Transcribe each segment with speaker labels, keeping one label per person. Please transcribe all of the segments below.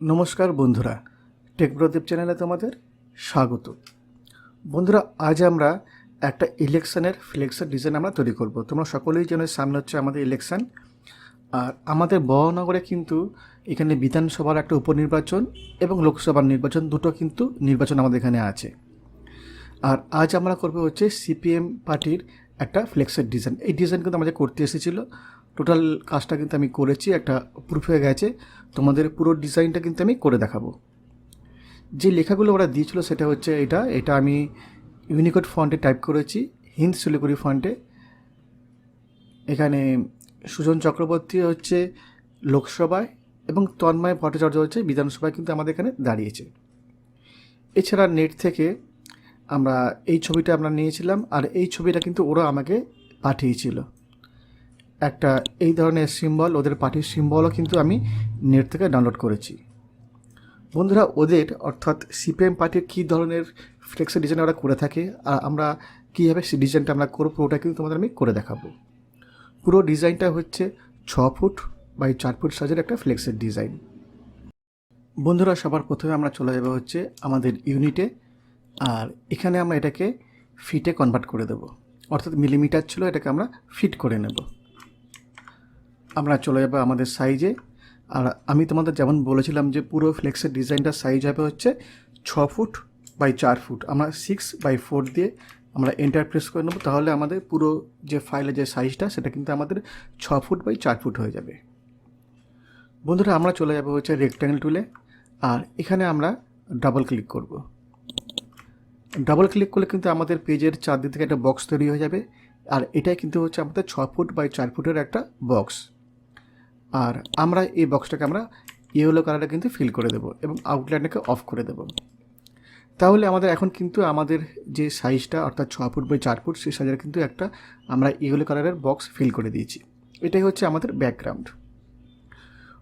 Speaker 1: নমস্কার বন্ধুরা। টেকব্রদীপ চ্যানেলে তোমাদের স্বাগত। বন্ধুরা, আজ আমরা একটা ইলেকশনের ফ্লেক্সের ডিজাইন আমরা তৈরি করব। তোমরা সকলেই জানো সামনে হচ্ছে আমাদের ইলেকশন আর আমাদের বহনগরে কিন্তু এখানে বিধানসভার একটা উপনির্বাচন এবং লোকসভার নির্বাচন দুটো কিন্তু নির্বাচন আমাদের এখানে আছে। আর আজ আমরা করব হচ্ছে সিপিএম পার্টির একটা ফ্লেক্সের ডিজাইন এই ডিজাইন কিন্তু আমাদের করতে এসেছিল। টোটাল কাজটা কিন্তু আমি করেছি, একটা প্রুফ হয়ে গেছে। তোমাদের পুরো ডিজাইনটা কিন্তু আমি করে দেখাবো। যে লেখাগুলো ওরা দিয়েছিল সেটা হচ্ছে এটা। এটা আমি ইউনিকোড ফন্টে টাইপ করেছি হিন্দ শিলিগুড়ি ফন্টে এখানে সুজন চক্রবর্তী হচ্ছে লোকসভায় এবং তন্ময় ভট্টাচার্য হচ্ছে বিধানসভায় কিন্তু আমাদের এখানে দাঁড়িয়েছে। এছাড়া নেট থেকে আমরা এই ছবিটা আমরা নিয়েছিলাম, আর এই ছবিটা কিন্তু ওরা আমাকে পাঠিয়েছিল। একটা এই ধরনের সিম্বল ওদের পার্টির সিম্বলও কিন্তু আমি নেট থেকে ডাউনলোড করেছি। বন্ধুরা, ওদের অর্থাৎ সিপিএম পার্টির কী ধরনের ফ্লেক্সের ডিজাইন ওরা করে থাকে আর আমরা কীভাবে সেই ডিজাইনটা আমরা করব, ওটা কিন্তু তোমাদের আমি করে দেখাবো। পুরো ডিজাইনটা হচ্ছে ছ ফুট বাই চার ফুট সাইজের একটা ফ্লেক্সের ডিজাইন বন্ধুরা, সবার প্রথমে আমরা চলে যাব হচ্ছে আমাদের ইউনিটে আর এখানে আমরা এটাকে ফিটে কনভার্ট করে দেবো। অর্থাৎ মিলিমিটার ছিল, এটাকে আমরা ফিট করে নেব। আমরা চলে যাব আমাদের সাইজে আর আমি তোমাদের যেমন বলেছিলাম যে পুরো ফ্লেক্সের ডিজাইনটার সাইজ হবে হচ্ছে ছ ফুট বাই চার ফুট। আমরা সিক্স বাই ফোর দিয়ে আমরা এন্টার প্রেস করে নেব। তাহলে আমাদের পুরো যে ফাইলের যে সাইজটা সেটা কিন্তু আমাদের ছ ফুট বাই চার ফুট হয়ে যাবে। বন্ধুরা, আমরা চলে যাব হচ্ছে রেক্ট্যাঙ্গেল টুলে আর এখানে আমরা ডাবল ক্লিক করব। ডাবল ক্লিক করলে কিন্তু আমাদের পেজের চারদিক থেকে একটা বক্স তৈরি হয়ে যাবে। আর এটাই কিন্তু হচ্ছে আমাদের ছ ফুট বাই চার ফুটের একটা বক্স আর আমরা এই বক্সটাকে আমরা ইয়েলো কালারে কিন্তু ফিল করে দেবো এবং আউটলাইনটাকে অফ করে দেবো। তাহলে আমাদের এখন কিন্তু আমাদের যে সাইজটা অর্থাৎ ছ ফুট বাই চার ফুট, সেই সাইজের কিন্তু একটা আমরা ইয়েলো কালারের বক্স ফিল করে দিয়েছি। এটাই হচ্ছে আমাদের ব্যাকগ্রাউন্ড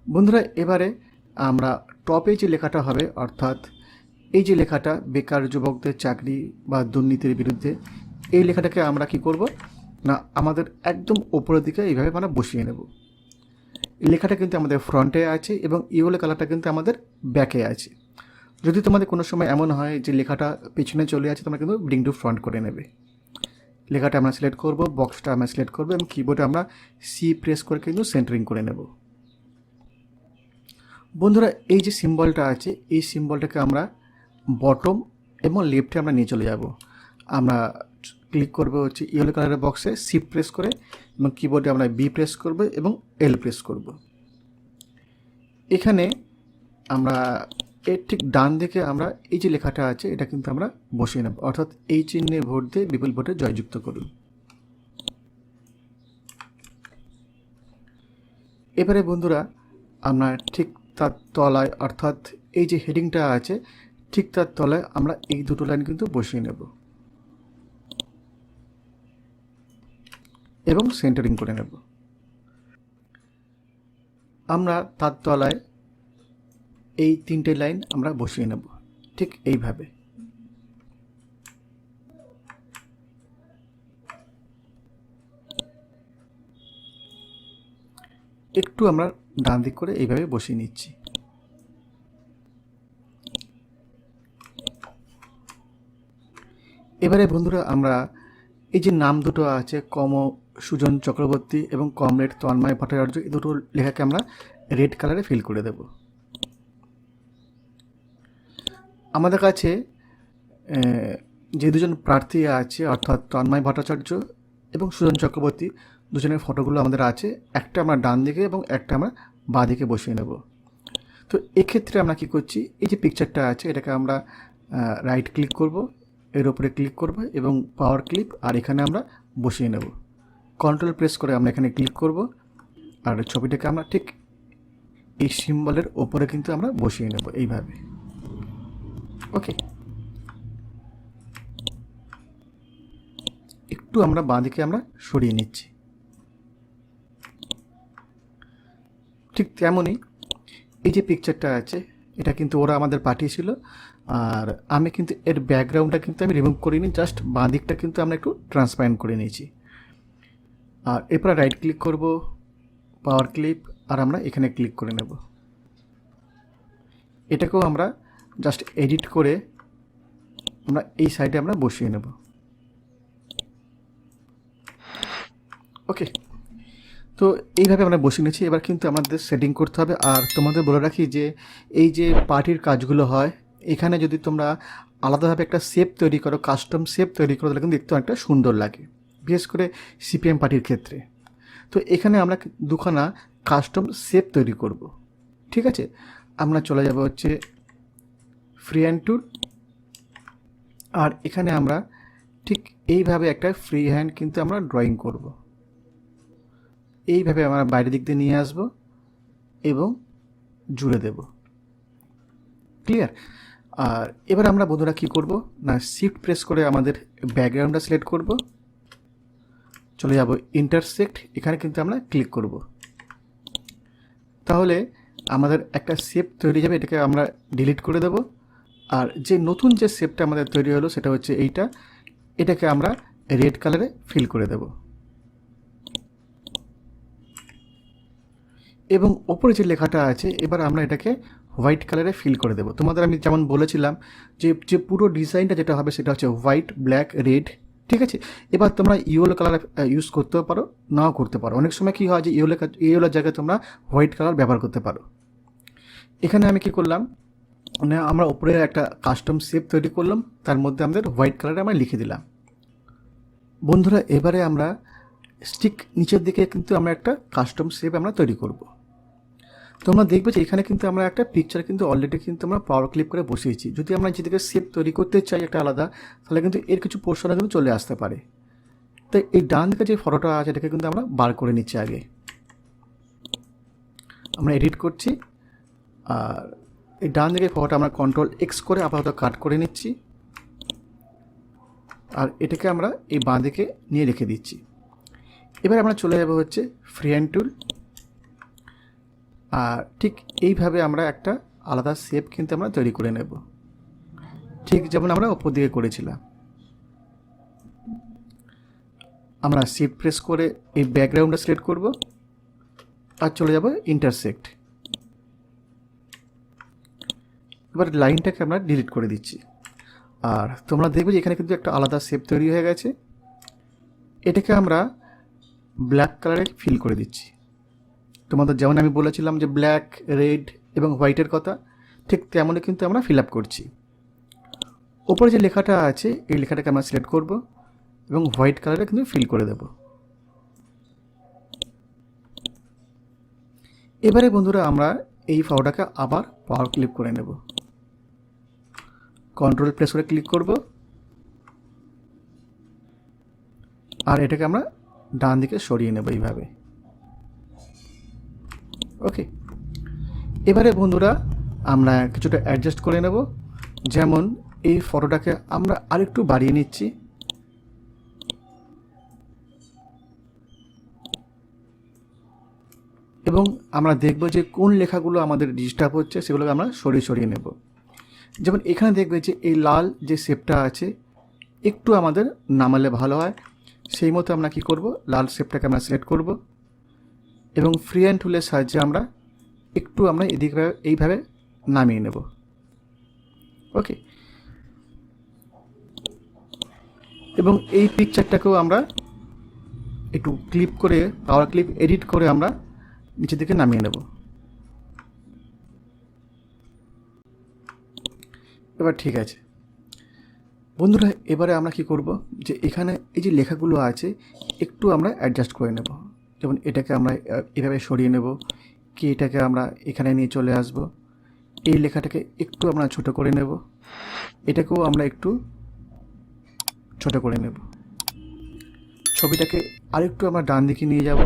Speaker 1: বন্ধুরা, এবারে আমরা টপে যে লেখাটা হবে, অর্থাৎ এই যে লেখাটা, বেকার যুবকদের চাকরি বা দুর্নীতির বিরুদ্ধে, এই লেখাটাকে আমরা কি করব? না, আমাদের একদম ওপরের দিকে এইভাবে আমরা বসিয়ে নেব। লেখাটা কিন্তু আমাদের ফ্রন্টে আছে এবং ইয়েলো কালারটা কিন্তু আমাদের ব্যাকে আছে। যদি তোমাদের কোনো সময় এমন হয় যে লেখাটা পিছনে চলে আছে তোমরা কিন্তু ব্রিং টু ফ্রন্ট করে নেবে। লেখাটা আমরা সিলেক্ট করব, বক্সটা আমরা সিলেক্ট করব এবং কিবোর্ডে আমরা সি প্রেস করে কিন্তু সেন্টারিং করে নেব। বন্ধুরা, এই যে সিম্বলটা আছে, এই সিম্বলটাকে আমরা বটম এবং লেফটে আমরা নিয়ে চলে যাব। আমরা ক্লিক করব হচ্ছে ইয়েলো কালারের বক্সে সি প্রেস করে এবং কিবোর্ডে আমরা বি প্রেস করব এবং এল প্রেস করব। এখানে আমরা এর ঠিক ডান দিকে আমরা এই যে লেখাটা আছে, এটা কিন্তু আমরা বসিয়ে নেব। অর্থাৎ এই চিহ্নে ভোট দিয়ে বিপুল ভোটে জয়যুক্ত করুন। এবারে বন্ধুরা, আমরা ঠিক তার তলায়, অর্থাৎ এই যে হেডিংটা আছে, ঠিক তার তলায় আমরা এই দুটো লাইন কিন্তু বসিয়ে নেব। এবং সেন্টারিং করে নেব। আমরা তার তলায় এই তিনটে লাইন আমরা বসিয়ে নেব, ঠিক এইভাবে। একটু আমরা ডান দিক করে এইভাবে বসিয়ে নিচ্ছি। এবারে বন্ধুরা, আমরা এই যে নাম দুটো আছে, কম সুজন চক্রবর্তী এবং কমরেড তন্ময় ভট্টাচার্য এই দুটো লেখাকে আমরা রেড কালারে ফিল করে দেব। আমাদের কাছে যে দুজন প্রার্থী আছে, অর্থাৎ তন্ময় ভট্টাচার্য এবং সুজন চক্রবর্তী, দুজনের ফটোগুলো আমাদের আছে। একটা আমরা ডান দিকে এবং একটা আমরা বাঁ দিকে বসিয়ে নেব। তো এক্ষেত্রে আমরা কি করছি, এই যে পিকচারটা আছে, এটাকে আমরা রাইট ক্লিক করব, এর উপরে ক্লিক করব এবং পাওয়ার ক্লিপ আর এখানে আমরা বসিয়ে নেব। কন্ট্রোল প্রেস করে আমরা এখানে ক্লিক করব। আর ছবিটাকে আমরা ঠিক এই সিম্বলের ওপরে কিন্তু আমরা বসিয়ে নেব এইভাবে। ওকে একটু আমরা বাঁ দিকে আমরা সরিয়ে নিচ্ছি। ঠিক তেমনই এই যে পিকচারটা আছে, এটা কিন্তু ওরা আমাদের পাঠিয়েছিল। আর আমি কিন্তু এর ব্যাকগ্রাউন্ডটা কিন্তু আমি রিমুভ করিনি জাস্ট বাঁ দিকটা কিন্তু আমরা একটু ট্রান্সপারেন্ট করে নিয়েছি। আর এরপর রাইট ক্লিক করব পাওয়ার ক্লিপ আর আমরা এখানে ক্লিক করে নেব। এটাকেও আমরা জাস্ট এডিট করে আমরা এই সাইডে আমরা বসিয়ে নেব। ওকে তো এইভাবে আমরা বসে নিয়েছি। এবার কিন্তু আমাদের সেটিং করতে হবে। আর তোমাদের বলে রাখি যে এই যে পার্টির কাজগুলো হয়, এখানে যদি তোমরা আলাদাভাবে একটা শেপ তৈরি করো কাস্টম শেপ তৈরি করো, তাহলে কিন্তু দেখতে অনেকটা সুন্দর লাগে। বিশেষ করে সিপিএম পার্টির ক্ষেত্রে। তো এখানে আমরা দুখানা কাস্টম শেপ তৈরি করব। ঠিক আছে? আমরা চলে যাব হচ্ছে ফ্রি হ্যান্ড টুল আর এখানে আমরা ঠিক এইভাবে একটা ফ্রি হ্যান্ড কিন্তু আমরা ড্রয়িং করব। এইভাবে আমরা বাইরের দিক দিয়ে নিয়ে আসব এবং জুড়ে দেব। ক্লিয়ার আর এবার আমরা বন্ধুরা কী করব? না শিফট প্রেস করে আমাদের ব্যাকগ্রাউন্ডটা সিলেক্ট করব। চলে যাব ইন্টারসেক্ট এখানে কিন্তু আমরা ক্লিক করব। তাহলে আমাদের একটা শেপ তৈরি যাবে, এটাকে আমরা ডিলিট করে দেব। আর যে নতুন যে শেপটা আমাদের তৈরি হলো, সেটা হচ্ছে এইটা। এটাকে আমরা রেড কালারে ফিল করে দেব। এবং ওপরে যে লেখাটা আছে, এবার আমরা এটাকে হোয়াইট কালারে ফিল করে দেবো। তোমাদের আমি যেমন বলেছিলাম, যে যে পুরো ডিজাইনটা যেটা হবে, সেটা হচ্ছে হোয়াইট ব্ল্যাক রেড ঠিক আছে? এবার তোমরা ইয়েলো কালার ইউজ করতেও পারো, নাও করতে পারো। অনেক সময় কী হয় যে ইয়েলো ইয়েলোর জায়গায় তোমরা হোয়াইট কালার ব্যবহার করতে পারো। এখানে আমি কি করলাম? মানে আমরা উপরে একটা কাস্টম শেপ তৈরি করলাম, তার মধ্যে আমাদের হোয়াইট কালারে আমরা লিখে দিলাম। বন্ধুরা, এবারে আমরা স্টিক নিচের দিকে কিন্তু আমরা একটা কাস্টম শেপ আমরা তৈরি করব। তোমরা দেখবে যে এখানে কিন্তু আমরা একটা পিকচার কিন্তু অলরেডি কিন্তু আমরা পাওয়ার ক্লিপ করে বসিয়েছি। যদি আমরা যেদিকে শেপ তৈরি করতে চাই একটা আলাদা, তাহলে কিন্তু এর কিছু পোর্শনে কিন্তু চলে আসতে পারে। তাই এই ডান দিকে যে ফটোটা আছে, এটাকে কিন্তু আমরা বার করে নিচ্ছি আগে। আমরা এডিট করছি। আর এই ডান দিকে ফটোটা আমরা কন্ট্রোল এক্স করে আপাতত কাট করে নিচ্ছি। আর এটাকে আমরা এই বাঁ দিকে নিয়ে রেখে দিচ্ছি। এবার আমরা চলে যাব হচ্ছে ফ্রি হ্যান্ড টুল আর ঠিক এইভাবে আমরা একটা আলাদা শেপ কিন্তু আমরা তৈরি করে নেব। ঠিক যেমন আমরা ওপর দিকে করেছিলাম। আমরা শিফট প্রেস করে এই ব্যাকগ্রাউন্ডটা সিলেক্ট করব। আর চলে যাব ইন্টারসেক্ট এবার লাইনটাকে আমরা ডিলিট করে দিচ্ছি। আর তোমরা দেখবে যে এখানে কিন্তু একটা আলাদা শেপ তৈরি হয়ে গেছে। এটাকে আমরা ব্ল্যাক কালারে ফিল করে দিচ্ছি। তোমাদের যেমন আমি বলেছিলাম যে ব্ল্যাক রেড এবং হোয়াইটের কথা, ঠিক তেমনই কিন্তু আমরা ফিল আপ করছি। ওপরে যে লেখাটা আছে, এই লেখাটাকে আমরা সিলেক্ট করব এবং হোয়াইট কালারে কিন্তু ফিল করে দেব। এবারে বন্ধুরা আমরা এই ফাওটাকে আবার পাওয়ার ক্লিক করে নেব। কন্ট্রোল প্রেস করে ক্লিক করব। আর এটাকে আমরা ডান দিকে সরিয়ে নেব এইভাবে। ওকে এবারে বন্ধুরা, আমরা কিছুটা অ্যাডজাস্ট করে নেব। যেমন এই ফটোটাকে আমরা আরেকটু বাড়িয়ে নিচ্ছি। এবং আমরা দেখব যে কোন লেখাগুলো আমাদের ডিস্টার্ব হচ্ছে, সেগুলোকে আমরা সরিয়ে সরিয়ে নেব। যেমন এখানে দেখবে যে এই লাল যে শেপটা আছে, একটু আমাদের নামালে ভালো হয়। সেই মতো আমরা কি করব? লাল শেপটাকে আমরা সিলেক্ট করব। এবং ফ্রি হ্যান্ড টুলের সাহায্যে আমরা একটু আমরা এদিকে এইভাবে নামিয়ে নেব। ওকে এবং এই পিকচারটাকেও আমরা একটু ক্লিপ করে পাওয়ার ক্লিপ এডিট করে আমরা নিচের দিকে নামিয়ে নেব। এবার ঠিক আছে। বন্ধুরা, এবারে আমরা কি করব? যে এখানে এই যে লেখাগুলো আছে, একটু আমরা অ্যাডজাস্ট করে নেব। যেমন এটাকে আমরা এভাবে সরিয়ে নেব কি এটাকে আমরা এখানে নিয়ে চলে আসব। এই লেখাটাকে একটু আমরা ছোট করে নেব। এটাকেও আমরা একটু ছোট করে নেব। ছবিটাকে আরেকটু আমরা ডান দিকে নিয়ে যাব।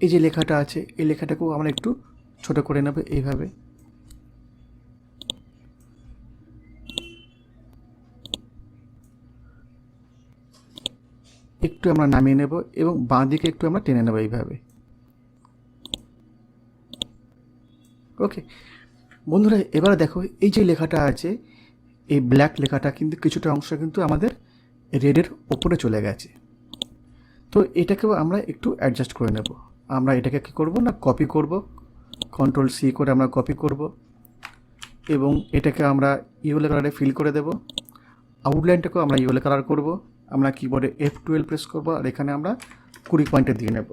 Speaker 1: এই যে লেখাটা আছে, এই লেখাটাকেও আমরা একটু ছোট করে নেব এইভাবে। একটু আমরা নামিয়ে নেব এবং বাঁ দিকে একটু আমরা টেনে নেব এইভাবে। ওকে বন্ধুরা, এবারে দেখো, এই যে লেখাটা আছে, এই ব্ল্যাক লেখাটা কিন্তু কিছুটা অংশ কিন্তু আমাদের রেডের ওপরে চলে গেছে। তো এটাকেও আমরা একটু অ্যাডজাস্ট করে নেব। আমরা এটাকে কী করব না কপি করব কন্ট্রোল সি করে আমরা কপি করব এবং এটাকে আমরা ইউএল কালারে ফিল করে দেব। আউটলাইনটাকেও আমরা ইউএল কালার করব। আমরা কিবোর্ডে এফ টুয়েলভ প্রেস করব, আর এখানে আমরা কুড়ি পয়েন্টে দিয়ে নেব।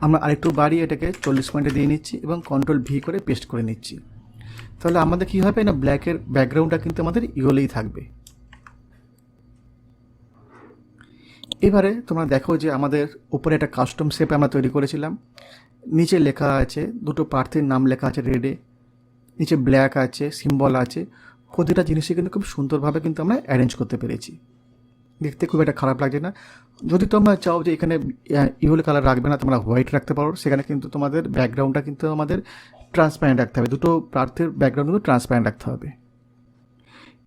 Speaker 1: আমরা আরেকটু বাড়িয়ে এটাকে চল্লিশ পয়েন্টে দিয়ে নিচ্ছি এবং কন্ট্রোল ভি করে পেস্ট করে নিচ্ছি। তাহলে আমাদের কী হবে? না ব্ল্যাকের ব্যাকগ্রাউন্ডটা কিন্তু আমাদের ইয়েলোই থাকবে। এবারে তোমরা দেখো যে আমাদের উপরে একটা কাস্টম শেপ আমরা তৈরি করেছিলাম। নিচে লেখা আছে, দুটো প্রার্থীর নাম লেখা আছে রেডে নিচে ব্ল্যাক আছে সিম্বল আছে। প্রতিটা জিনিসই কিন্তু খুব সুন্দরভাবে কিন্তু আমরা অ্যারেঞ্জ করতে পেরেছি। দেখতে খুব একটা খারাপ লাগছে না। যদি তোমরা চাও যে এখানে ইউল কালার রাখবে না, তোমরা হোয়াইট রাখতে পারো। সেখানে কিন্তু তোমাদের ব্যাকগ্রাউন্ডটা কিন্তু আমাদের ট্রান্সপারেন্ট রাখতে হবে। দুটো প্রার্থীর ব্যাকগ্রাউন্ড কিন্তু ট্রান্সপারেন্ট রাখতে হবে।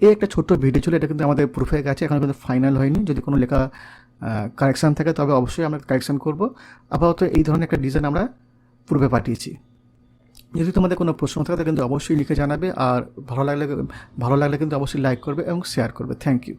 Speaker 1: এই একটা ছোট্ট ভিডিও ছিল, এটা কিন্তু আমাদের প্রুফে গেছে, এখন কিন্তু ফাইনাল হয়নি। যদি কোনো লেখা কারেকশান থাকে, তবে অবশ্যই আমরা কারেকশান করব। আপাতত এই ধরনের একটা ডিজাইন আমরা পূর্বে পাঠিয়েছি। যদি তোমাদের কোনো প্রশ্ন থাকে, তাহলে কিন্তু অবশ্যই লিখে জানাবে। আর ভালো লাগলে ভালো লাগলে কিন্তু অবশ্যই লাইক করবে এবং শেয়ার করবে। Thank you